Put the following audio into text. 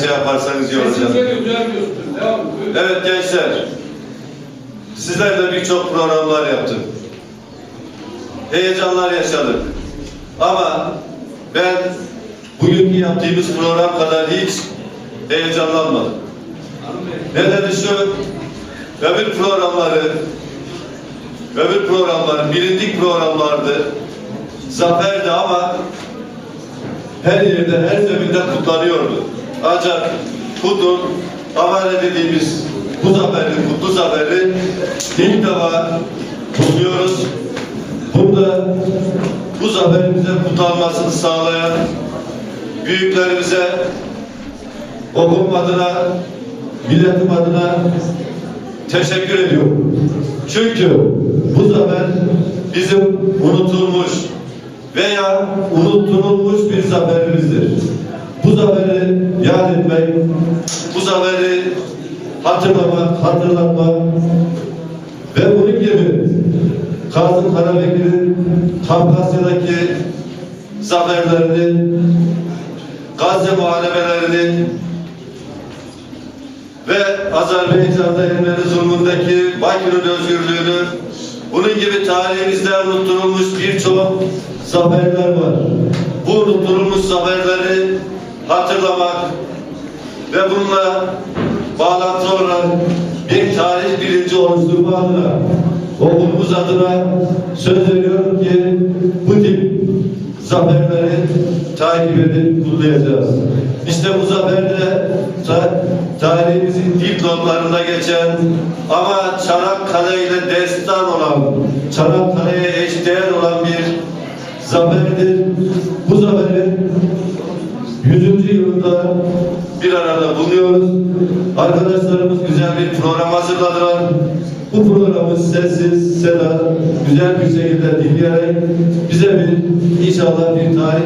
şey yaparsanız iyi olacak. Evet gençler, sizler de birçok programlar yaptık. Heyecanlar yaşadık. Ama ben bugünkü yaptığımız program kadar hiç heyecanlanmadım. Nedeni şu, öbür programları, öbür programlar bilindik programlardı. Zaferdi ama her yerde, her zeminde kutlanıyordu. Ancak kutun, havale dediğimiz bu zaferi, kutlu zaferi ilk defa kutluyoruz. Burada bu zaferimize kutlanmasını sağlayan büyüklerimize okulum adına, milletim adına teşekkür ediyorum. Çünkü bu zafer bizim unutulmuş veya unutturulmuş bir zaferimizdir. Bu zaferi yad etmek, bu zaferi hatırlamak, hatırlatmak ve bunun gibi Kazım Karabekir'in Kafkasya'daki zaferlerini, Gazze muharebelerini ve Azerbaycan'da Ermeni zulmündeki Bakü'nün özgürlüğünü bunun gibi tarihimizde unutturulmuş birçok zaferler var. Bu unutturulmuş zaferleri hatırlamak ve bununla bağlantılı olarak bir tarih bilinci oluşturma adına okulumuz adına söz veriyorum ki bu tip zaferleri takip edip kutlayacağız. İşte bu zaferde ta- tarihimizin dipnotlarında geçen ama Çanakkale ile destan olan, Çanakkale'ye eşdeğer olan bir zaferdir. Bu zaferin 100. yılında bir arada bulunuyoruz. Arkadaşlarımız güzel bir program hazırladılar. Bu programı sessiz, seda, güzel bir şekilde dinleyerek bize bir inşallah bir tarih